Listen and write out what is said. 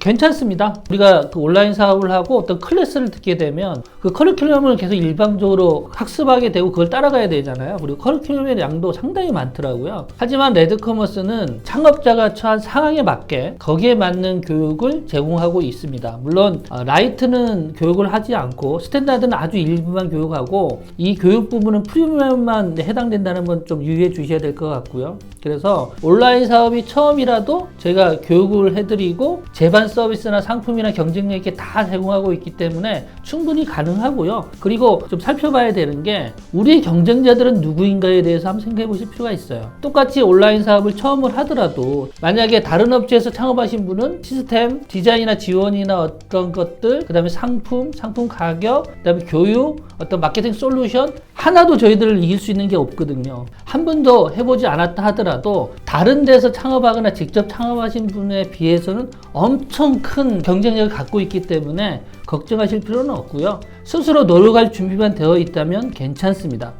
괜찮습니다. 우리가 그 온라인 사업을 하고 어떤 클래스를 듣게 되면 그 커리큘럼을 계속 일방적으로 학습하게 되고 그걸 따라가야 되잖아요. 그리고 커리큘럼의 양도 상당히 많더라고요. 하지만 레드커머스는 창업자가 처한 상황에 맞게 거기에 맞는 교육을 제공하고 있습니다. 물론 어, 라이트는 교육을 하지 않고 스탠다드는 아주 일부만 교육하고 이 교육 부분은 프리미엄만 해당된다는 건 좀 유의해 주셔야 될 것 같고요. 그래서 온라인 사업이 처음이라도 제가 교육을 해드리고 제반 서비스나 상품이나 경쟁력 있게 다 제공하고 있기 때문에 충분히 가능하고요. 그리고 좀 살펴봐야 되는 게 우리의 경쟁자들은 누구인가에 대해서 한번 생각해 보실 필요가 있어요. 똑같이 온라인 사업을 처음을 하더라도 만약에 다른 업체에서 창업하신 분은 시스템, 디자인이나 지원이나 어떤 것들, 그 다음에 상품, 상품 가격, 그 다음에 교육, 어떤 마케팅 솔루션 하나도 저희들을 이길 수 있는 게 없거든요. 한 번도 해보지 않았다 하더라도 다른 데서 창업하거나 직접 창업하신 분에 비해서는 엄청 큰 경쟁력을 갖고 있기 때문에 걱정하실 필요는 없고요. 스스로 노력할 준비만 되어 있다면 괜찮습니다.